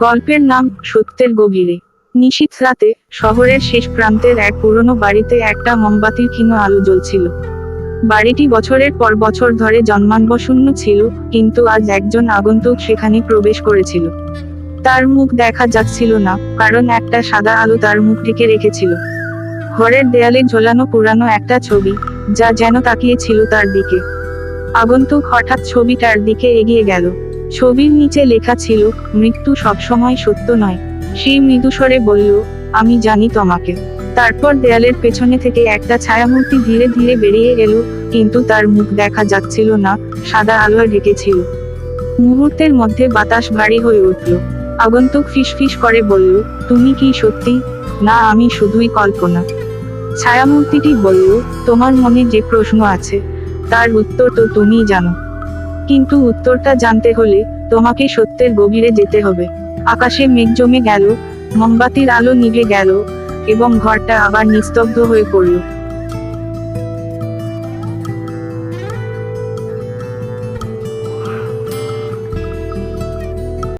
গল্পের নাম সত্যের গভীরে। নিশীথ রাতে শহরের শেষ প্রান্তের এক পুরনো বাড়িতে একটা মোমবাতির ক্ষীণ আলো জ্বলছিল। বাড়িটি বছরের পর বছর ধরে জন্মানবশূন্য ছিল, কিন্তু আজ একজন আগন্তুক সেখানে প্রবেশ করেছিল। তার মুখ দেখা যাচ্ছিল না, কারণ একটা সাদা আলো তার মুখটিকে রেখেছিল। ঘরের দেয়ালে ঝোলানো পুরানো একটা ছবি, যা যেন তাকিয়েছিল তার দিকে। আগন্তুক হঠাৎ ছবিটার দিকে এগিয়ে গেল। ছবির নিচে লেখা ছিল, মৃত্যু সবসময় সত্য নয়। সেই মৃদুস্বরে বলল, আমি জানি তোমাকে। তারপর দেয়ালের পেছনে থেকে একটা ছায়ামূর্তি ধীরে ধীরে বেরিয়ে এলো, কিন্তু তার মুখ দেখা যাচ্ছিল না, সাদা আলো ঢেকেছিল। মুহূর্তের মধ্যে বাতাস ভারী হয়ে উঠল। আগন্তুক ফিসফিস করে বলল, তুমি কি সত্যি? না, আমি শুধুই কল্পনা। ছায়ামূর্তিটি বলল, তোমার মনে যে প্রশ্ন আছে, তার উত্তর তো তুমিই জানো। কিন্তু উত্তরটা জানতে হলে তোমাকে সত্যের গভীরে যেতে হবে। আকাশে মেঘ জমে গেল, মোমবাতির আলো নিভে গেল, এবং ঘরটা আবার নিস্তব্ধ হয়ে পড়ল।